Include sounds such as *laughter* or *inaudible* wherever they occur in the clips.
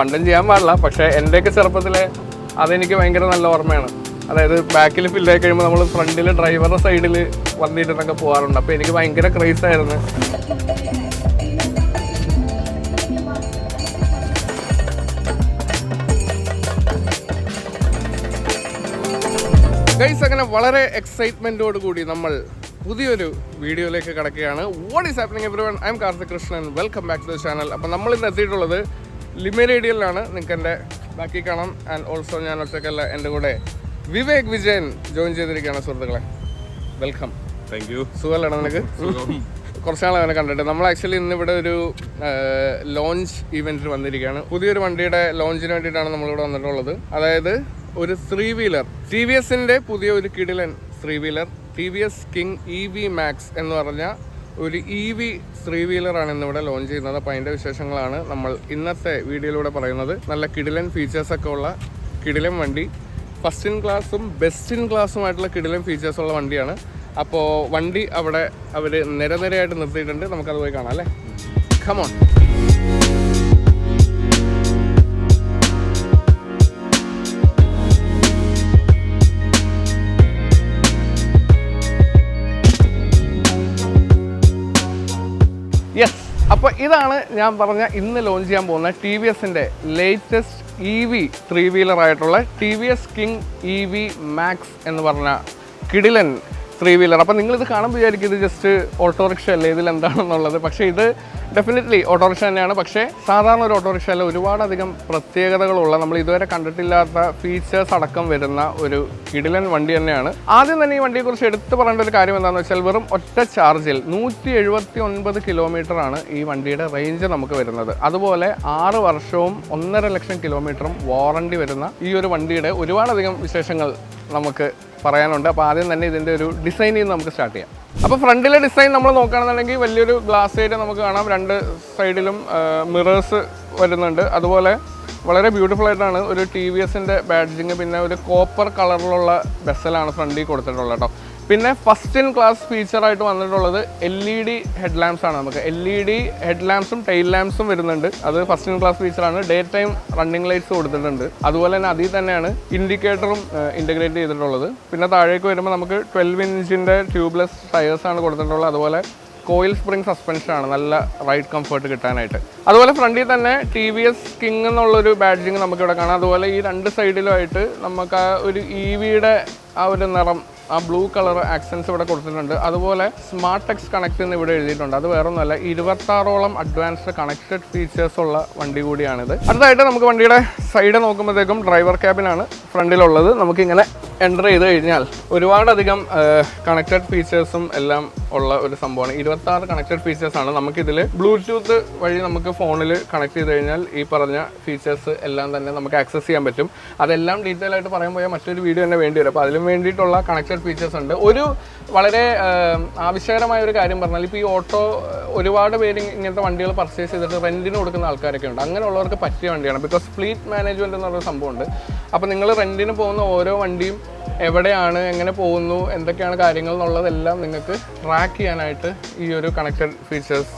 പണ്ടും ചെയ്യാൻ പാടില്ല. പക്ഷേ എന്റെയൊക്കെ ചെറുപ്പത്തിലെ അതെനിക്ക് ഭയങ്കര നല്ല ഓർമ്മയാണ്. അതായത് ബാക്കിൽ ഫില്ലായി കഴിയുമ്പോൾ നമ്മൾ ഫ്രണ്ടിൽ ഡ്രൈവറുടെ സൈഡിൽ വന്നിരുന്നൊക്കെ പോകാറുണ്ട് അപ്പോൾ എനിക്ക് ഭയങ്കര ക്രേസ് ആയിരുന്നു. ഗൈസ് അങ്ങനെ വളരെ എക്സൈറ്റ്മെന്റോട് കൂടി നമ്മൾ പുതിയൊരു വീഡിയോയിലേക്ക് കിടക്കുകയാണ്. What is happening everyone I'm Karthik Krishnan. Welcome back to the channel അപ്പം നമ്മൾ ഇന്ന് എത്തിയിട്ടുള്ളത് ലിമേരേഡിയലിലാണ് നിങ്ങൾക്ക് എന്റെ ബാക്കി കാണാം. ആൻഡ് ഓൾസോ ഞാൻ ഒറ്റക്കല്ല എന്റെ കൂടെ വിവേക് വിജയൻ ജോയിൻ ചെയ്തിരിക്കുകയാണ് സുഹൃത്തുക്കളെ. വെൽക്കം താങ്ക് യു സുഖമല്ലാണ് നിനക്ക്? കുറച്ച് നാളെ അവനെ കണ്ടിട്ട്. നമ്മൾ ആക്ച്വലി ഇന്ന് ഇവിടെ ഒരു ലോഞ്ച് ഇവന്റിൽ വന്നിരിക്കുകയാണ്. പുതിയൊരു വണ്ടിയുടെ ലോഞ്ചിന് വേണ്ടിയിട്ടാണ് നമ്മളിവിടെ വന്നിട്ടുള്ളത്. അതായത് ഒരു ത്രീ വീലർ ടി വി എസിന്റെ പുതിയ ഒരു കിടിലൻ three wheeler T V S king E V max എന്ന് പറഞ്ഞ ഒരു ഇ വി ത്രീ വീലറാണ് ഇന്നിവിടെ ലോഞ്ച് ചെയ്യുന്നത്. അപ്പോൾ അതിന്റെ വിശേഷങ്ങളാണ് നമ്മൾ ഇന്നത്തെ വീഡിയോയിലൂടെ പറയുന്നത്. നല്ല കിടിലൻ ഫീച്ചേഴ്സ് ഒക്കെ ഉള്ള കിടിലൻ വണ്ടി. ഫസ്റ്റ് ഇൻ ക്ലാസ്സും ബെസ്റ്റ് ഇൻ ക്ലാസ്സുമായിട്ടുള്ള കിടിലൻ ഫീച്ചേഴ്സ് ഉള്ള വണ്ടിയാണ്. അപ്പോൾ വണ്ടി അവിടെ അവർ നിരനിരയായിട്ട് നിർത്തിയിട്ടുണ്ട്. നമുക്കത് പോയി കാണാം അല്ലേ? ഖമോൺ യെസ് അപ്പോൾ ഇതാണ് ഞാൻ പറഞ്ഞ ഇന്ന് ലോഞ്ച് ചെയ്യാൻ പോകുന്ന ടി വി എസിന്റെ latest E V three wheeler ആയിട്ടുള്ള T V S King E V Max എന്ന് പറഞ്ഞ കിടിലൻ ത്രീ വീലർ അപ്പോൾ നിങ്ങളിത് കാണുമ്പോൾ വിചാരിക്കും ഇത് ജസ്റ്റ് ഓട്ടോറിക്ഷ അല്ലേ ഇതിൽ എന്താണെന്നുള്ളത് പക്ഷേ ഇത് ഡെഫിനറ്റ്ലി ഓട്ടോറിക്ഷ തന്നെയാണ്. പക്ഷേ സാധാരണ ഒരു ഓട്ടോറിക്ഷ അല്ല ഒരുപാടധികം പ്രത്യേകതകളുള്ള നമ്മൾ ഇതുവരെ കണ്ടിട്ടില്ലാത്ത ഫീച്ചേഴ്സ് അടക്കം വരുന്ന ഒരു കിടിലൻ വണ്ടി തന്നെയാണ്. ആദ്യം തന്നെ ഈ വണ്ടിയെക്കുറിച്ച് എടുത്തു പറയേണ്ട ഒരു കാര്യം എന്താണെന്ന് വെച്ചാൽ വെറും ഒറ്റ ചാർജിൽ നൂറ്റി എഴുപത്തി ഒൻപത് കിലോമീറ്റർ ആണ് ഈ വണ്ടിയുടെ റേഞ്ച് നമുക്ക് വരുന്നത്. അതുപോലെ ആറ് വർഷവും ഒന്നര ലക്ഷം കിലോമീറ്ററും വാറണ്ടി വരുന്ന ഈ ഒരു വണ്ടിയുടെ ഒരുപാടധികം വിശേഷങ്ങൾ നമുക്ക് പറയാനുണ്ട്. അപ്പോൾ ആദ്യം തന്നെ ഇതിന്റെ ഒരു ഡിസൈൻ ചെയ്ത് നമുക്ക് സ്റ്റാർട്ട് ചെയ്യാം. അപ്പോൾ ഫ്രണ്ടിലെ ഡിസൈൻ നമ്മൾ നോക്കുകയാണെന്നുണ്ടെങ്കിൽ വലിയൊരു ഗ്ലാസ് ഏരിയ നമുക്ക് കാണാം. രണ്ട് സൈഡിലും മിറേഴ്സ് വരുന്നുണ്ട്. അതുപോലെ വളരെ ബ്യൂട്ടിഫുൾ ആയിട്ടാണ് ഒരു ടി വി എസിന്റെ ബാഡ്ജിങ് പിന്നെ ഒരു കോപ്പർ കളറിലുള്ള ബെസലാണ് ഫ്രണ്ടിൽ കൊടുത്തിട്ടുള്ളത് കേട്ടോ പിന്നെ ഫസ്റ്റ് ഇൻ ക്ലാസ് ഫീച്ചറായിട്ട് വന്നിട്ടുള്ളത് L E D head lamps ആണ് നമുക്ക്. എൽ ഇ ഡി ഹെഡ് ലാംപ്സും ടെയിൽ ലാംപ്സും വരുന്നുണ്ട്. അത് ഫസ്റ്റ് ഇൻ ക്ലാസ് ഫീച്ചറാണ് ഡേ ടൈം റണ്ണിംഗ് ലൈറ്റ്സ് കൊടുത്തിട്ടുണ്ട്. അതുപോലെ തന്നെ അതിൽ തന്നെയാണ് ഇൻഡിക്കേറ്ററും ഇന്റഗ്രേറ്റ് ചെയ്തിട്ടുള്ളത്. പിന്നെ താഴേക്ക് വരുമ്പോൾ നമുക്ക് ട്വൽവ് ഇഞ്ചിന്റെ ട്യൂബ്ലെസ് ടയേഴ്സ് ആണ് കൊടുത്തിട്ടുള്ളത്. അതുപോലെ കോയിൽ സ്പ്രിംഗ് സസ്പെൻഷൻ ആണ്. നല്ല റൈഡ് കംഫർട്ട് കിട്ടാനായിട്ട്. അതുപോലെ ഫ്രണ്ടിൽ തന്നെ ടി വി എസ് കിങ് എന്നുള്ളൊരു ബാഡ്ജിങ് നമുക്കിവിടെ കാണാം. അതുപോലെ ഈ രണ്ട് സൈഡിലുമായിട്ട് നമുക്ക് ആ ഒരു ഇ വിയുടെ ആ ഒരു നിറം ആ ബ്ലൂ കളർ ആക്സൻസ് ഇവിടെ കൊടുത്തിട്ടുണ്ട്. അതുപോലെ സ്മാർട്ട് ടെക്സ് കണക്ട് എന്ന് ഇവിടെ എഴുതിയിട്ടുണ്ട്. അത് വേറെ ഒന്നുമല്ല ഇരുപത്താറോളം അഡ്വാൻസ്ഡ് കണക്റ്റഡ് ഫീച്ചേഴ്സ് ഉള്ള വണ്ടി കൂടിയാണിത്. അടുത്തായിട്ട് നമുക്ക് വണ്ടിയുടെ സൈഡ് നോക്കുമ്പോഴത്തേക്കും ഡ്രൈവർ ക്യാബിനാണ് ഫ്രണ്ടിലുള്ളത്. നമുക്കിങ്ങനെ എന്റർ ചെയ്ത് കഴിഞ്ഞാൽ ഒരുപാടധികം കണക്റ്റഡ് ഫീച്ചേഴ്സും എല്ലാം ഉള്ള ഒരു സംഭവമാണ്. ഇരുപത്തി ആറ് കണക്റ്റഡ് ഫീച്ചേഴ്സ് ആണ്. നമുക്കിതിൽ ബ്ലൂടൂത്ത് വഴി നമുക്ക് ഫോണിൽ കണക്ട് ചെയ്ത് കഴിഞ്ഞാൽ ഈ പറഞ്ഞ ഫീച്ചേഴ്സ് എല്ലാം തന്നെ നമുക്ക് ആക്സസ് ചെയ്യാൻ പറ്റും. അതെല്ലാം ഡീറ്റെയിൽ ആയിട്ട് പറയാൻ പോയാൽ മറ്റൊരു വീഡിയോ തന്നെ വേണ്ടി വരും. അപ്പോൾ അതിലും വേണ്ടിയിട്ടുള്ള കണക്റ്റഡ് ഫീച്ചേഴ്സ് ഉണ്ട്. ഒരു വളരെ ആവശ്യകരമായ ഒരു കാര്യം പറഞ്ഞാൽ ഇപ്പോൾ ഈ ഓട്ടോ ഒരുപാട് പേര് ഇങ്ങനത്തെ വണ്ടികൾ പർച്ചേസ് ചെയ്തിട്ട് റെന്റിന് കൊടുക്കുന്ന ആൾക്കാരൊക്കെ ഉണ്ട്. അങ്ങനെയുള്ളവർക്ക് പറ്റിയ വണ്ടിയാണ്. ബിക്കോസ് ഫ്ലീറ്റ് മാനേജ്മെന്റ് എന്നൊരു സംഭവമുണ്ട്. അപ്പോൾ നിങ്ങൾ റെന്റിന് പോകുന്ന ഓരോ വണ്ടിയും എവിടെയാണ് എങ്ങനെ പോകുന്നു എന്തൊക്കെയാണ് കാര്യങ്ങൾ എന്നുള്ളതെല്ലാം നിങ്ങൾക്ക് ട്രാക്ക് ചെയ്യാനായിട്ട് ഈ ഒരു കണക്റ്റഡ് ഫീച്ചേഴ്സ്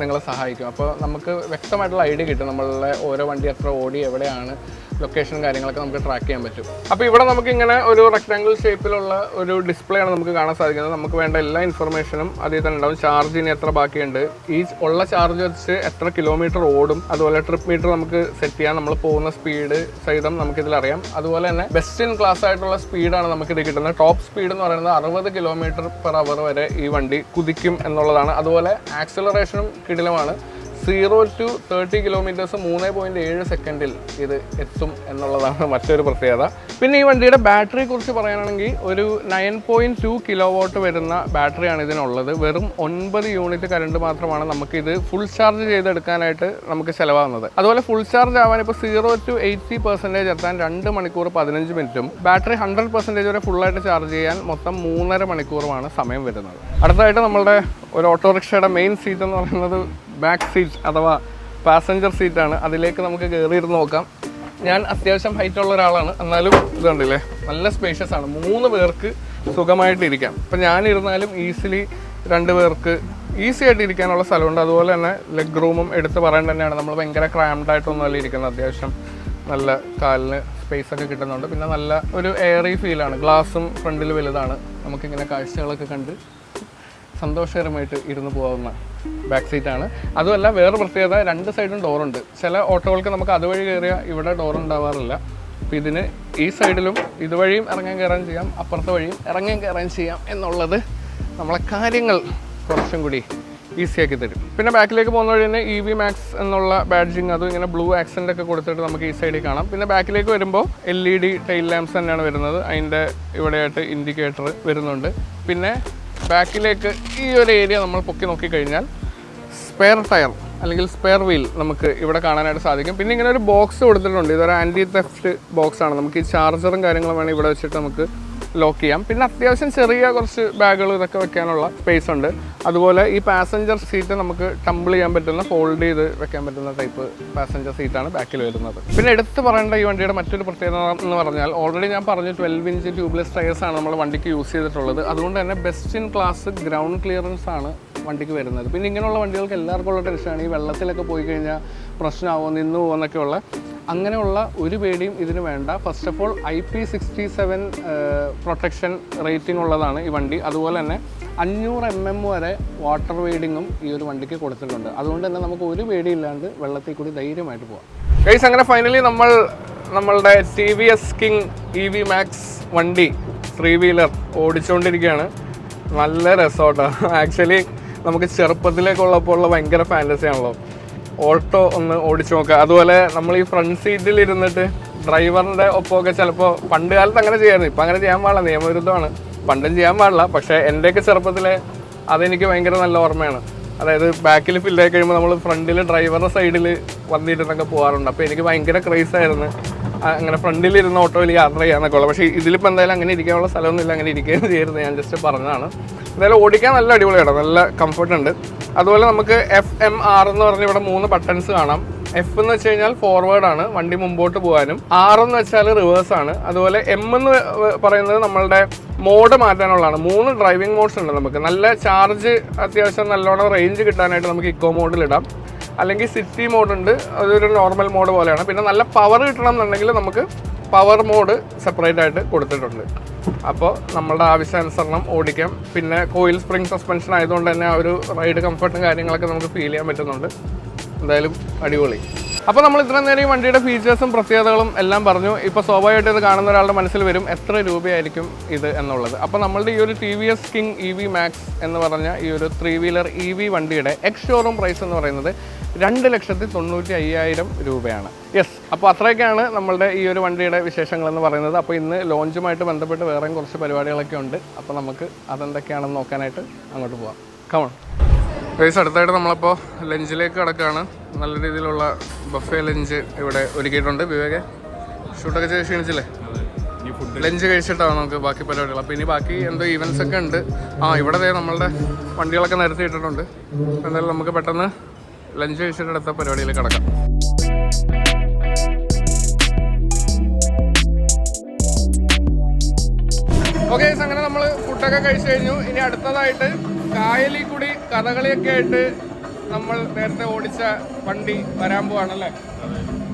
നിങ്ങളെ സഹായിക്കും. അപ്പോൾ നമുക്ക് വ്യക്തമായിട്ടുള്ള ഐഡിയ കിട്ടും. നമ്മളുടെ ഓരോ വണ്ടി എത്ര ഓടി എവിടെയാണ് ലൊക്കേഷൻ കാര്യങ്ങളൊക്കെ നമുക്ക് ട്രാക്ക് ചെയ്യാൻ പറ്റും. അപ്പോൾ ഇവിടെ നമുക്ക് ഇങ്ങനെ ഒരു റെക്ടാങ്കിൾ ഷേപ്പിലുള്ള ഒരു ഡിസ്പ്ലേ ആണ് നമുക്ക് കാണാൻ സാധിക്കുന്നത്. നമുക്ക് വേണ്ട എല്ലാ ഇൻഫർമേഷനും അതിൽ തന്നെ ഉണ്ടാവും. ചാർജിന് എത്ര ബാക്കിയുണ്ട്? ഈ ഉള്ള ചാർജ് വെച്ച് എത്ര കിലോമീറ്റർ ഓടും? അതുപോലെ ട്രിപ്പ് മീറ്റർ നമുക്ക് സെറ്റ് ചെയ്യാം. നമ്മൾ പോകുന്ന സ്പീഡ് സഹിതം നമുക്കിതിൽ അറിയാം അതുപോലെ തന്നെ ബെസ്റ്റ് ഇൻ ക്ലാസ് ആയിട്ടുള്ള സ്പീഡാണ് നമുക്കിത് കിട്ടുന്നത്. ടോപ്പ് സ്പീഡ് എന്ന് പറയുന്നത് അറുപത് കിലോമീറ്റർ പെർ അവർ വരെ ഈ വണ്ടി കുതിക്കും എന്നുള്ളതാണ്. അതുപോലെ ആക്സിലറേഷനും കിടിലമാണ്. സീറോ ടു തേർട്ടി കിലോമീറ്റേഴ്സ് മൂന്ന് പോയിന്റ് ഏഴ് സെക്കൻഡിൽ ഇത് എത്തും എന്നുള്ളതാണ് മറ്റൊരു പ്രത്യേകത. പിന്നെ ഈ വണ്ടിയുടെ ബാറ്ററിയെ കുറിച്ച് പറയുകയാണെങ്കിൽ ഒരു nine point two kilo watt വരുന്ന ബാറ്ററിയാണ് ഇതിനുള്ളത്. വെറും ഒൻപത് യൂണിറ്റ് കറണ്ട് മാത്രമാണ് നമുക്കിത് ഫുൾ ചാർജ് ചെയ്തെടുക്കാനായിട്ട് നമുക്ക് ചിലവാകുന്നത്. അതുപോലെ ഫുൾ ചാർജ് ആവാൻ ഇപ്പോൾ സീറോ ടു എയ്റ്റി പെർസെന്റേജ് എത്താൻ രണ്ട് മണിക്കൂർ പതിനഞ്ച് മിനിറ്റും ബാറ്ററി ഹൺഡ്രഡ് പെർസെന്റേജ് വരെ ഫുള്ളായിട്ട് ചാർജ് ചെയ്യാൻ മൊത്തം മൂന്നര മണിക്കൂറുമാണ് സമയം വരുന്നത്. അടുത്തതായിട്ട് നമ്മളുടെ ഒരു ഓട്ടോറിക്ഷയുടെ മെയിൻ സീറ്റ് എന്ന് പറയുന്നത് ബാക്ക് സീറ്റ് അഥവാ പാസഞ്ചർ സീറ്റാണ് അതിലേക്ക് നമുക്ക് കയറിയിരുന്ന് നോക്കാം. ഞാൻ അത്യാവശ്യം ഹൈറ്റ് ഉള്ള ഒരാളാണ്. എന്നാലും ഇത് കണ്ടില്ലേ? നല്ല സ്പേഷ്യസ് ആണ്. മൂന്ന് പേർക്ക് സുഖമായിട്ട് ഇരിക്കാം. ഞാനിരുന്നാലും ഈസിലി രണ്ട് പേർക്ക് ഈസി ആയിട്ട് ഇരിക്കാനുള്ള സ്ഥലമുണ്ട്. അതുപോലെ തന്നെ ലെഗ് റൂമും എടുത്ത് പറയാൻ തന്നെയാണ്. നമ്മൾ ഭയങ്കര ക്രാംഡ് ആയിട്ടൊന്നുമല്ല ഇരിക്കുന്നത്. അത്യാവശ്യം നല്ല കാലിന് സ്പേസ് ഒക്കെ കിട്ടുന്നുണ്ട്. പിന്നെ നല്ല ഒരു എയറി ഫീലാണ് ഗ്ലാസും ഫ്രണ്ടിൽ വലുതാണ്. നമുക്കിങ്ങനെ കാഴ്ചകളൊക്കെ കണ്ട് സന്തോഷകരമായിട്ട് ഇരുന്ന് പോകാവുന്ന ബാക്ക് സീറ്റാണ് അതുമല്ല വേറെ പ്രത്യേകത രണ്ട് സൈഡും ഡോറുണ്ട് ചില ഓട്ടോകൾക്ക് നമുക്ക് അതുവഴി കയറിയാൽ ഇവിടെ ഡോർ ഉണ്ടാവാറില്ല. അപ്പോൾ ഇതിന് ഈ സൈഡിലും ഇതുവഴിയും ഇറങ്ങാൻ കയറാൻ ചെയ്യാം അപ്പുറത്തെ വഴിയും ഇറങ്ങാൻ കയറാൻ ചെയ്യാം എന്നുള്ളത് നമ്മളെ കാര്യങ്ങൾ കുറച്ചും കൂടി ഈസിയാക്കി തരും. പിന്നെ ബാക്കിലേക്ക് പോകുന്ന വഴി തന്നെ ഇ വി മാക്സ് എന്നുള്ള ബാഡ്ജിങ് അതും ഇങ്ങനെ ബ്ലൂ ആക്സെന്റ് ഒക്കെ കൊടുത്തിട്ട് നമുക്ക് ഈ സൈഡിൽ കാണാം. പിന്നെ ബാക്കിലേക്ക് വരുമ്പോൾ L E D tail lamps തന്നെയാണ് വരുന്നത്. അതിന്റെ ഇവിടെയായിട്ട് ഇൻഡിക്കേറ്റർ വരുന്നുണ്ട്. പിന്നെ ബാക്കിലേക്ക് ഈ ഒരു ഏരിയ നമ്മൾ പൊക്കി നോക്കിക്കഴിഞ്ഞാൽ സ്പെയർ ടയർ അല്ലെങ്കിൽ സ്പെയർ വീൽ നമുക്ക് ഇവിടെ കാണാനായിട്ട് സാധിക്കും. പിന്നെ ഇങ്ങനെ ഒരു ബോക്സ് കൊടുത്തിട്ടുണ്ട്. ഇതൊരു ആന്റി തെഫ്റ്റ് ബോക്സ് ആണ്. നമുക്ക് ഈ ചാർജറും കാര്യങ്ങളും വേണമെങ്കിൽ ഇവിടെ വെച്ചിട്ട് നമുക്ക് ലോക്ക് ചെയ്യാം. പിന്നെ അത്യാവശ്യം ചെറിയ കുറച്ച് ബാഗുകൾ ഇതൊക്കെ വെക്കാനുള്ള സ്പേസ് ഉണ്ട്. അതുപോലെ ഈ പാസഞ്ചർ സീറ്റ് നമുക്ക് ടംബിൾ ചെയ്യാൻ പറ്റുന്ന ഫോൾഡ് ചെയ്ത് വെക്കാൻ പറ്റുന്ന ടൈപ്പ് പാസഞ്ചർ സീറ്റാണ് ബാക്കിൽ വരുന്നത്. പിന്നെ എടുത്ത് പറയേണ്ട ഈ വണ്ടിയുടെ മറ്റൊരു പ്രത്യേകത എന്ന് പറഞ്ഞാൽ ഓൾറെഡി ഞാൻ പറഞ്ഞു ട്വൽവ് ഇഞ്ച് ട്യൂബ്ലെസ് ടയേഴ്സ് ആണ് നമ്മൾ വണ്ടിക്ക് യൂസ് ചെയ്തിട്ടുള്ളത്. അതുകൊണ്ട് തന്നെ best in class ground clearance ആണ് വണ്ടിക്ക് വരുന്നത്. പിന്നെ ഇങ്ങനെയുള്ള വണ്ടികൾക്ക് എല്ലാവർക്കും ഉള്ള ടെൻഷനാണ് ഈ വെള്ളത്തിലൊക്കെ പോയി കഴിഞ്ഞാൽ പ്രശ്നമാവോ നിന്ന് പോകുമെന്നൊക്കെയുള്ള അങ്ങനെയുള്ള ഒരു പേടിയും ഇതിന് വേണ്ട. First of all I P sixty seven protection rating ഉള്ളതാണ് ഈ വണ്ടി. അതുപോലെ തന്നെ അഞ്ഞൂറ് എം എം വരെ വാട്ടർ വെയ്ഡിങ്ങും ഈ ഒരു വണ്ടിക്ക് കൊടുത്തിട്ടുണ്ട്. അതുകൊണ്ട് തന്നെ നമുക്ക് ഒരു പേടിയില്ലാണ്ട് വെള്ളത്തിൽ കൂടി ധൈര്യമായിട്ട് പോകാം ഗൈസ് അങ്ങനെ ഫൈനലി നമ്മൾ നമ്മളുടെ T V S King E V Max വണ്ടി ത്രീ വീലർ ഓടിച്ചുകൊണ്ടിരിക്കുകയാണ് നല്ല രസമാണ് ആക്ച്വലി നമുക്ക് ചെറുപ്പത്തിലേക്കുള്ളപ്പോൾ ഉള്ള ഭയങ്കര ഫാന്റസി ആണല്ലോ. ഓട്ടോ ഒന്ന് ഓടിച്ചു നോക്കുക അതുപോലെ നമ്മൾ ഈ ഫ്രണ്ട് സീറ്റിൽ ഇരുന്നിട്ട് ഡ്രൈവറിന്റെ ഒപ്പമൊക്കെ ചിലപ്പോൾ പണ്ട് കാലത്ത് അങ്ങനെ ചെയ്യായിരുന്നു. ഇപ്പം അങ്ങനെ ചെയ്യാൻ പാടില്ല. നിയമവിരുദ്ധമാണ്. പണ്ടും ചെയ്യാൻ പാടില്ല. പക്ഷേ എന്റെയൊക്കെ ചെറുപ്പത്തിലെ അതെനിക്ക് ഭയങ്കര നല്ല ഓർമ്മയാണ്. അതായത് ബാക്കിൽ ഫില്ലായി കഴിയുമ്പോൾ നമ്മൾ ഫ്രണ്ടിൽ ഡ്രൈവറുടെ സൈഡിൽ വന്നിരുന്നൊക്കെ പോകാറുണ്ട് അപ്പോൾ എനിക്ക് ഭയങ്കര ക്രേസ് ആയിരുന്നു. അങ്ങനെ ഫ്രണ്ടിൽ ഇരുന്ന ഓട്ടോയിൽ യാത്ര ചെയ്യാന്നൊക്കെ ഉള്ളത് പക്ഷേ ഇതിലിപ്പോൾ എന്തായാലും അങ്ങനെ ഇരിക്കാനുള്ള സ്ഥലമൊന്നുമില്ല. അങ്ങനെ ഇരിക്കുകയും ചെയ്യരുത്. ഞാൻ ജസ്റ്റ് പറഞ്ഞതാണ്. എന്തായാലും ഓടിക്കാൻ നല്ല അടിപൊളിയാണ് നല്ല കംഫർട്ട് ഉണ്ട്. അതുപോലെ നമുക്ക് എഫ് എം ആർ എന്ന് പറഞ്ഞ ഇവിടെ മൂന്ന് ബട്ടൺസ് കാണാം. എഫ് എന്ന് വെച്ച് കഴിഞ്ഞാൽ ഫോർവേഡ് ആണ് വണ്ടി മുമ്പോട്ട് പോകാനും. ആർ എന്ന് വെച്ചാൽ റിവേഴ്സ് ആണ്. അതുപോലെ എം എന്ന് പറയുന്നത് നമ്മളുടെ മോഡ് മാറ്റാനുള്ളതാണ്. മൂന്ന് ഡ്രൈവിംഗ് മോഡ്സ് ഉണ്ട് നമുക്ക്. നല്ല ചാർജ് അത്യാവശ്യം നല്ലോണം റേഞ്ച് കിട്ടാനായിട്ട് നമുക്ക് ഇക്കോ മോഡിൽ ഇടാം. അല്ലെങ്കിൽ സിറ്റി മോഡ് ഉണ്ട്. അതൊരു നോർമൽ മോഡ് പോലെയാണ്. പിന്നെ നല്ല പവർ കിട്ടണം എന്നുണ്ടെങ്കിൽ നമുക്ക് പവർ മോഡ് സെപ്പറേറ്റ് ആയിട്ട് കൊടുത്തിട്ടുണ്ട്. അപ്പോൾ നമ്മളുടെ ആവശ്യാനുസരണം ഓടിക്കാം. പിന്നെ കോയിൽ സ്പ്രിംഗ് സസ്പെൻഷൻ ആയതുകൊണ്ട് തന്നെ ആ ഒരു റൈഡ് കംഫർട്ടും കാര്യങ്ങളൊക്കെ നമുക്ക് ഫീൽ ചെയ്യാൻ പറ്റുന്നുണ്ട്. എന്തായാലും അടിപൊളി. അപ്പോൾ നമ്മൾ ഇത്രയും നേരം ഈ വണ്ടിയുടെ ഫീച്ചേഴ്സും പ്രത്യേകതകളും എല്ലാം പറഞ്ഞു. ഇപ്പോൾ സ്വാഭാവികമായിട്ട് ഇത് കാണുന്ന ഒരാളുടെ മനസ്സിൽ വരും എത്ര രൂപയായിരിക്കും ഇത് എന്നുള്ളത്. അപ്പോൾ നമ്മളുടെ ഈ ഒരു T V S King E V Max എന്ന് പറഞ്ഞ ഈ ഒരു ത്രീ വീലർ ഇ വി വണ്ടിയുടെ എക്സ് ഷോറൂം പ്രൈസ് എന്ന് പറയുന്നത് രണ്ട് ലക്ഷത്തി തൊണ്ണൂറ്റി അയ്യായിരം രൂപയാണ്. യെസ് അപ്പോൾ അത്രയൊക്കെയാണ് നമ്മളുടെ ഈ ഒരു വണ്ടിയുടെ വിശേഷങ്ങൾ എന്ന് പറയുന്നത്. അപ്പോൾ ഇന്ന് ലോഞ്ചുമായിട്ട് ബന്ധപ്പെട്ട് വേറെയും കുറച്ച് പരിപാടികളൊക്കെ ഉണ്ട്. അപ്പോൾ നമുക്ക് അതെന്തൊക്കെയാണെന്ന് നോക്കാനായിട്ട് അങ്ങോട്ട് പോവാം. കമൺ ഗൈസ് അടുത്തായിട്ട് നമ്മളിപ്പോൾ ലഞ്ചിലേക്ക് കിടക്കുകയാണ് നല്ല രീതിയിലുള്ള ബഫേ ലഞ്ച് ഇവിടെ ഒരുക്കിയിട്ടുണ്ട്. വിവേകെ ഷൂട്ടൊക്കെ ചെയ്ത് ക്ഷീണിച്ചില്ലേ? ലഞ്ച് കഴിച്ചിട്ടാണ് നമുക്ക് ബാക്കി പരിപാടികൾ. അപ്പോൾ ഇനി ബാക്കി എന്തോ ഈവൻസ് ഒക്കെ ഉണ്ട്. ആ ഇവിടെ നമ്മളുടെ വണ്ടികളൊക്കെ നിരത്തിയിട്ടിട്ടുണ്ട്. എന്തായാലും നമുക്ക് പെട്ടെന്ന് ലഞ്ച് കഴിച്ചിട്ട് അടുത്ത പരിപാടിയിൽ കിടക്കാം. ഓക്കെ അങ്ങനെ നമ്മൾ ഫുഡൊക്കെ കഴിച്ചു കഴിഞ്ഞു. ഇനി അടുത്തതായിട്ട് കായലിൽ കൂടി കഥകളിയൊക്കെ ആയിട്ട് നമ്മൾ നേരത്തെ ഓടിച്ച വണ്ടി വരാൻ പോവാണല്ലേ?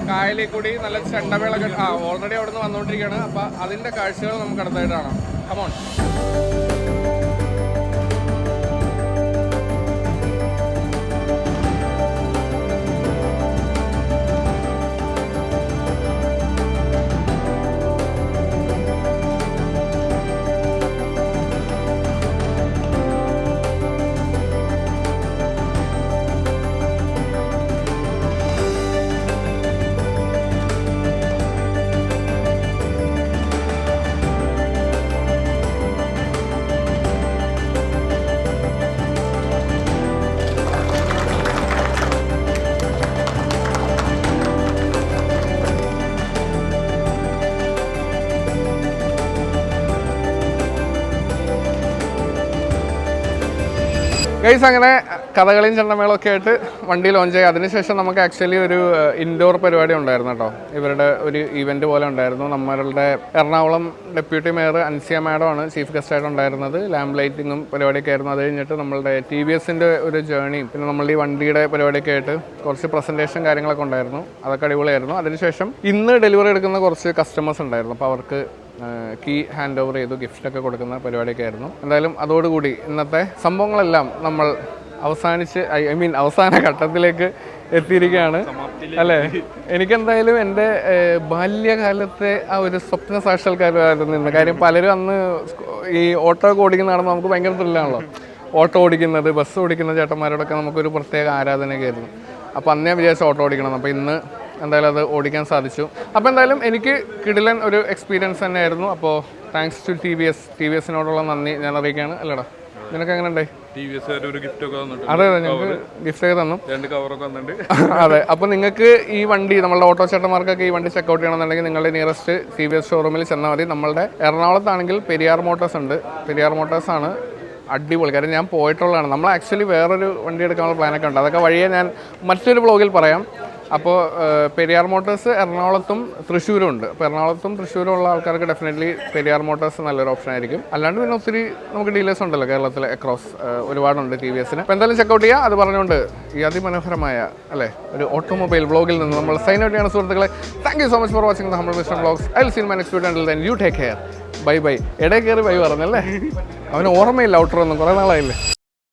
കായലിൽ കൂടി നല്ല ചെണ്ടമേളൊക്കെ ആ ഓൾറെഡി അവിടെ നിന്ന് വന്നുകൊണ്ടിരിക്കുകയാണ് അപ്പം അതിന്റെ കാഴ്ചകൾ നമുക്ക് അടുത്തായിട്ട് കാണാം. കമോൺ ഗൈസ് അങ്ങനെ കഥകളിയും ചെണ്ടമേളവും ഒക്കെ ആയിട്ട് വണ്ടി ലോഞ്ച് ചെയ്യുക അതിനുശേഷം നമുക്ക് ആക്ച്വലി ഒരു ഇൻഡോർ പരിപാടി ഉണ്ടായിരുന്നു കേട്ടോ. ഇവരുടെ ഒരു ഇവന്റ് പോലെ ഉണ്ടായിരുന്നു. നമ്മളുടെ Ernakulam deputy mayor Ansiya madam ആണ് ചീഫ് ഗസ്റ്റ് ആയിട്ട് ഉണ്ടായിരുന്നത്. ലാമ്പ് ലൈറ്റിങ്ങും പരിപാടിയൊക്കെ ആയിരുന്നു. അത് കഴിഞ്ഞിട്ട് നമ്മളുടെ ടി വി എസിന്റെ ഒരു ജേണിയും പിന്നെ നമ്മളുടെ ഈ വണ്ടിയുടെ പരിപാടിയൊക്കെ ആയിട്ട് കുറച്ച് പ്രസന്റേഷൻ കാര്യങ്ങളൊക്കെ ഉണ്ടായിരുന്നു. അതൊക്കെ അടിപൊളിയായിരുന്നു. അതിനുശേഷം ഇന്ന് ഡെലിവറി എടുക്കുന്ന കുറച്ച് കസ്റ്റമേഴ്സ് ഉണ്ടായിരുന്നു. അപ്പോൾ അവർക്ക് കീ ഹാൻഡ് ഓവർ ചെയ്തു ഗിഫ്റ്റൊക്കെ കൊടുക്കുന്ന പരിപാടിയൊക്കെ ആയിരുന്നു. എന്തായാലും അതോടുകൂടി ഇന്നത്തെ സംഭവങ്ങളെല്ലാം നമ്മൾ അവസാനിച്ച് ഐ മീൻ അവസാന ഘട്ടത്തിലേക്ക് എത്തിയിരിക്കുകയാണ്. അല്ലേ? എനിക്കെന്തായാലും എന്റെ ബാല്യകാലത്തെ ആ ഒരു സ്വപ്ന സാക്ഷാത്കാരമായിരുന്നു ഇന്ന്. കാര്യം പലരും അന്ന് ഈ ഓട്ടോ ഒക്കെ ഓടിക്കുന്നതാണെന്ന് നമുക്ക് ഭയങ്കര ത്രില്ലാണല്ലോ. ഓട്ടോ ഓടിക്കുന്നത് ബസ് ഓടിക്കുന്ന ചേട്ടന്മാരോടൊക്കെ നമുക്കൊരു പ്രത്യേക ആരാധനയൊക്കെ ആയിരുന്നു. അപ്പോൾ അന്നേ വിചാരിച്ച ഓട്ടോ ഓടിക്കണം. അപ്പോൾ ഇന്ന് എന്തായാലും അത് ഓടിക്കാൻ സാധിച്ചു. അപ്പോൾ എന്തായാലും എനിക്ക് കിടിലൻ ഒരു എക്സ്പീരിയൻസ് തന്നെയായിരുന്നു. അപ്പോൾ thanks to T V S T V എസിനോടുള്ള നന്ദി. ഞാൻ അറിയിക്കുകയാണ് അല്ലടാ നിനക്ക് എങ്ങനെ ഉണ്ടായി? അതെ അതെ ഞങ്ങൾക്ക് ഗിഫ്റ്റ് ഒക്കെ തന്നു. രണ്ട് കവറൊക്കെ *laughs* അതെ അപ്പോൾ നിങ്ങൾക്ക് ഈ വണ്ടി നമ്മളുടെ ഓട്ടോ ചേട്ടന്മാർക്കൊക്കെ ഈ വണ്ടി ചെക്കൗട്ട് ചെയ്യണമെന്നുണ്ടെങ്കിൽ നിങ്ങളുടെ നിയറസ്റ്റ് ടി വി എസ് ഷോറൂമിൽ ചെന്നാൽ മതി. നമ്മളുടെ എറണാകുളത്താണെങ്കിൽ പെരിയാർ മോട്ടോഴ്സ് ഉണ്ട്. പെരിയാർ മോട്ടോഴ്സ് ആണ് അടിപൊളി. കാര്യം ഞാൻ പോയിട്ടുള്ളതാണ്. നമ്മൾ ആക്ച്വലി വേറൊരു വണ്ടി എടുക്കാനുള്ള പ്ലാനൊക്കെ ഉണ്ട്. അതൊക്കെ വഴിയെ ഞാൻ മറ്റൊരു ബ്ലോഗിൽ പറയാം. അപ്പോൾ പെരിയാർ മോട്ടേഴ്സ് എറണാകുളത്തും തൃശ്ശൂരും ഉണ്ട്. അപ്പോൾ എറണാകുളത്തും തൃശ്ശൂരും ഉള്ള ആൾക്കാർക്ക് ഡെഫിനറ്റ്ലി പെരിയാർ മോട്ടേഴ്സ് നല്ലൊരു ഓപ്ഷൻ ആയിരിക്കും. അല്ലാണ്ട് പിന്നെ ഒത്തിരി നമുക്ക് ഡീലേഴ്സ് ഉണ്ടല്ലോ കേരളത്തിൽ അക്രോസ് ഒരുപാടുണ്ട് ടി വി എസിന് അപ്പോൾ എന്തായാലും ചെക്കൗട്ട് ചെയ്യുക അത് പറഞ്ഞുകൊണ്ട് ഈ അതിമനോഹരമായ അല്ലേ ഒരു ഓട്ടോമൊബൈൽ വ്ളോഗിൽ നിന്ന് നമ്മൾ സൈൻ ഔട്ട് ചെയ്യണം സുഹൃത്തുക്കളെ. Thank you so much for watching നമ്മൾ mister vlogs I seen my next video then you take care bye bye ഇടയിൽ കയറി ബൈ പറഞ്ഞല്ലേ? അവന് ഓർമ്മയില്ല ഔട്ടർ ഒന്നും. കുറേ നാളായില്ലേ?